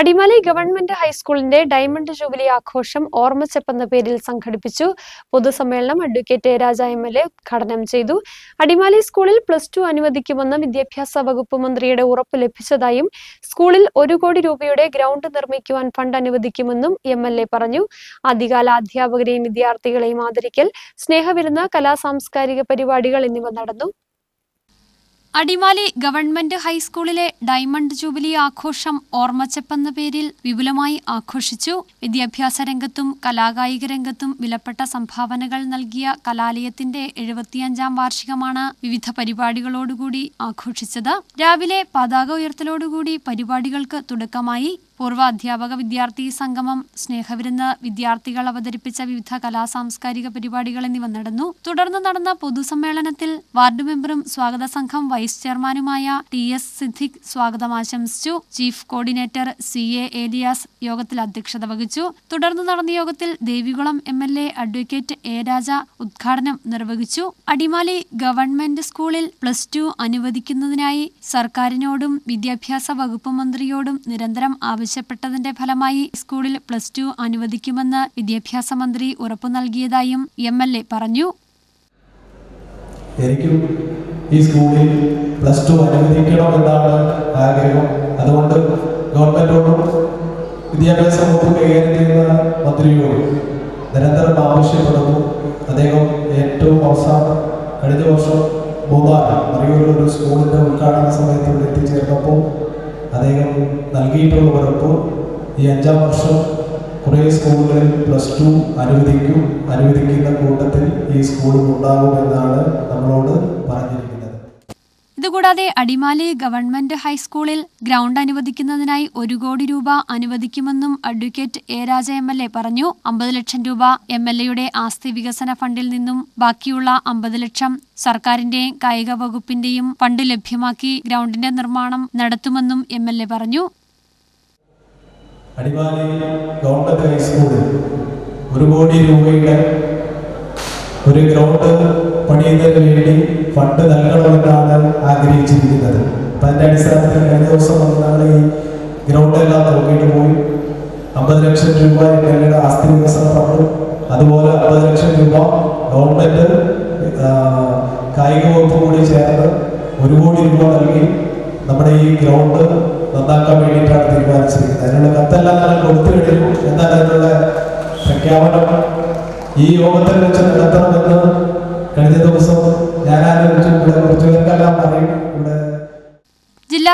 Adimali government ഹൈസ്കൂളിന്റെ diamond jubilee ആഘോഷം ഓർമ്മച്ചെപ്പ് എന്ന പേരിൽ സംഘടിപ്പിച്ചു. പൊതുസമ്മേളനം advocate Raja M L A ഉദ്ഘാടനം ചെയ്തു. അടിമാലി സ്കൂളിൽ പ്ലസ് ടു അനുവദിക്കുമെന്ന് വിദ്യാഭ്യാസ വകുപ്പ് മന്ത്രിയുടെ ഉറപ്പ് ലഭിച്ചതായും സ്കൂളിൽ ഒരു കോടി രൂപയുടെ ഗ്രൗണ്ട് നിർമ്മിക്കുവാൻ ഫണ്ട് അനുവദിക്കുമെന്നും എം എൽ എ പറഞ്ഞു. ആദ്യകാല അധ്യാപകരെയും വിദ്യാർത്ഥികളെയും ആദരിക്കൽ സ്നേഹവിരുന്ന കലാ സാംസ്കാരിക പരിപാടികൾ എന്നിവ നടന്നു. അടിമാലി ഗവൺമെന്റ് ഹൈസ്കൂളിലെ ഡയമണ്ട് ജൂബിലി ആഘോഷം ഓർമ്മച്ചെപ്പെന്ന പേരിൽ വിപുലമായി ആഘോഷിച്ചു. വിദ്യാഭ്യാസ രംഗത്തും കലാകായിക രംഗത്തും വിലപ്പെട്ട സംഭാവനകൾ നൽകിയ കലാലയത്തിന്റെ എഴുപത്തിയഞ്ചാം വാർഷികമാണ് വിവിധ പരിപാടികളോടുകൂടി ആഘോഷിച്ചത്. രാവിലെ പതാക ഉയർത്തലോടുകൂടി പരിപാടികൾക്ക് തുടക്കമായി. പൂർവ അധ്യാപക വിദ്യാർത്ഥി സംഗമം സ്നേഹവിരുന്ന് വിദ്യാർത്ഥികൾ അവതരിപ്പിച്ച വിവിധ കലാ സാംസ്കാരിക പരിപാടികൾ എന്നിവ നടന്നു. തുടർന്ന് നടന്ന പൊതുസമ്മേളനത്തിൽ വാർഡ് മെമ്പറും സ്വാഗത സംഘം വൈസ് ചെയർമാനുമായ ടി എസ് സിദ്ദിഖ് സ്വാഗതം ആശംസിച്ചു. Chief coordinator C A Elias യോഗത്തിൽ അധ്യക്ഷത വഹിച്ചു. തുടർന്ന് നടന്ന യോഗത്തിൽ Devikulam M L A advocate A Raja ഉദ്ഘാടനം നിർവഹിച്ചു. അടിമാലി ഗവൺമെന്റ് സ്കൂളിൽ പ്ലസ് ടു അനുവദിക്കുന്നതിനായി സർക്കാരിനോടും വിദ്യാഭ്യാസ വകുപ്പ് മന്ത്രിയോടും നിരന്തരം ആവശ്യപ്പെട്ടതിന്റെ ഫലമായി സ്കൂളിൽ പ്ലസ് ടു അനുവദിക്കുമെന്ന് വിദ്യാഭ്യാസ മന്ത്രി ഉറപ്പു നൽകിയതായും എം എൽ എ പറഞ്ഞു. എനിക്കും ഈ സ്കൂളിൽ പ്ലസ് ടു അനുവദിക്കണമെന്നാണ് ആഗ്രഹം. അതുകൊണ്ട് ഗവൺമെന്റോടും വിദ്യാഭ്യാസ വകുപ്പ് കൈകാര്യം ചെയ്യുന്ന മന്ത്രിയോടും നിരന്തരം ആവശ്യപ്പെടുന്നു. അദ്ദേഹം ഏറ്റവും അവസാനം കഴിഞ്ഞ വർഷം മൂന്നാർ മറിയൂരിൽ ഒരു സ്കൂളിന്റെ ഉദ്ഘാടന സമയത്ത് ഇവിടെ എത്തിച്ചേർന്നപ്പോൾ അദ്ദേഹം നൽകിയിട്ടുള്ള ഉറപ്പ് ഈ അഞ്ചാം വർഷം കുറേ സ്കൂളുകളിൽ പ്ലസ് ടു അനുവദിക്കും അനുവദിക്കുന്ന കൂട്ടത്തിൽ ഈ സ്കൂളും ഉണ്ടാകുമെന്നാണ് ഇതുകൂടാതെ അടിമാലി ഗവൺമെന്റ് ഹൈസ്കൂളിൽ ഗ്രൗണ്ട് അനുവദിക്കുന്നതിനായി ഒരു കോടി രൂപ അനുവദിക്കുമെന്നും advocate A Raja M L A പറഞ്ഞു. അമ്പത് ലക്ഷം രൂപ എം എൽ എയുടെ ആസ്തി വികസന ഫണ്ടിൽ നിന്നും ബാക്കിയുള്ള അമ്പത് ലക്ഷം സർക്കാരിന്റെയും കായിക വകുപ്പിന്റെയും ഫണ്ട് ലഭ്യമാക്കി ഗ്രൗണ്ടിന്റെ നിർമ്മാണം നടത്തുമെന്നും എം എൽ എ പറഞ്ഞു ഒരു കോടി രൂപയുടെ ഒരു ഗ്രൗണ്ട് പണിയുന്നതിന് വേണ്ടി ഫണ്ട് നൽകണമെന്നാണ് ആഗ്രഹിച്ചിരിക്കുന്നത്. അപ്പം അതിന്റെ അടിസ്ഥാനത്തിൽ കഴിഞ്ഞ ദിവസം വന്നാണ് ഈ ഗ്രൗണ്ട് എല്ലാം നോക്കിയിട്ട് പോയി. അമ്പത് ലക്ഷം രൂപ എം ആസ്തി വികസന ഫണ്ടും അതുപോലെ അമ്പത് ലക്ഷം രൂപ ഗവൺമെന്റ് കായിക വകുപ്പ് കൂടി ചേർന്ന് ഒരു കോടി രൂപ നൽകി നമ്മുടെ ഈ ഗ്രൗണ്ട് നന്നാക്കാൻ വേണ്ടിയിട്ടാണ് തീരുമാനിച്ചിരിക്കുന്നത്. അതിനുള്ള കത്തെല്ലാം ഞാൻ കൊടുത്തു കഴിഞ്ഞു എന്നാൽ അതിനുള്ള പ്രഖ്യാപനം? ഈ യോഗത്തിൽ വെച്ച് നടത്തണമെന്ന് കഴിഞ്ഞ ദിവസം ഞാൻ ആലോചിച്ചു ഇവിടെ കുറച്ചു പേർക്കെല്ലാം അറിയും. ഇവിടെ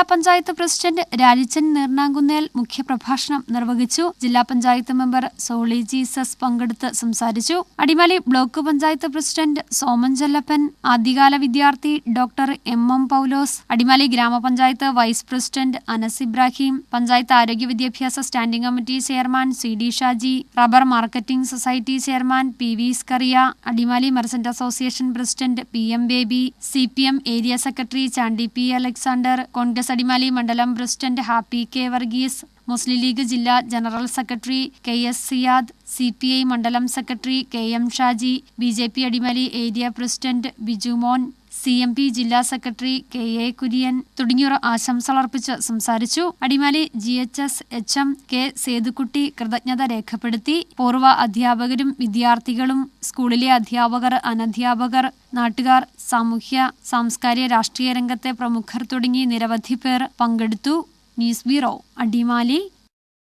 ജില്ലാ പഞ്ചായത്ത് പ്രസിഡന്റ് രാജിച്ചൻ നീർണാങ്കുന്നേൽ മുഖ്യപ്രഭാഷണം നിർവഹിച്ചു. ജില്ലാ പഞ്ചായത്ത് മെമ്പർ സോളി ജീസസ് പങ്കെടുത്ത് സംസാരിച്ചു. അടിമാലി ബ്ലോക്ക് പഞ്ചായത്ത് പ്രസിഡന്റ് സോമൻ ചെല്ലപ്പൻ ആദ്യകാല വിദ്യാർത്ഥി doctor M M Paulose Adimali ഗ്രാമപഞ്ചായത്ത് വൈസ് പ്രസിഡന്റ് അനസ് ഇബ്രാഹിം പഞ്ചായത്ത് ആരോഗ്യ വിദ്യാഭ്യാസ standing committee chairman C D Shaji rubber marketing society chairman P V Scaria Adimali merchant association president P M Baby C P M area secretary Chandy P Alexander Congress Adimali മണ്ഡലം president Happy K Varghese Muslim League ജില്ലാ general secretary K S Siyad C P I മണ്ഡലം secretary K M Shaji B J P Adimali area president Biju Mon C M P ജില്ലാ secretary K A Kurian തുടങ്ങിയവർ ആശംസകളർപ്പിച്ച് സംസാരിച്ചു. Adimali G H S H M K Sethukutty കൃതജ്ഞത രേഖപ്പെടുത്തി. പൂർവ അധ്യാപകരും വിദ്യാർത്ഥികളും സ്കൂളിലെ അധ്യാപകർ അനധ്യാപകർ നാട്ടുകാർ സാമൂഹ്യ സാംസ്കാരിക രാഷ്ട്രീയ രംഗത്തെ പ്രമുഖർ തുടങ്ങി നിരവധി പേർ പങ്കെടുത്തു. News bureau Adimali.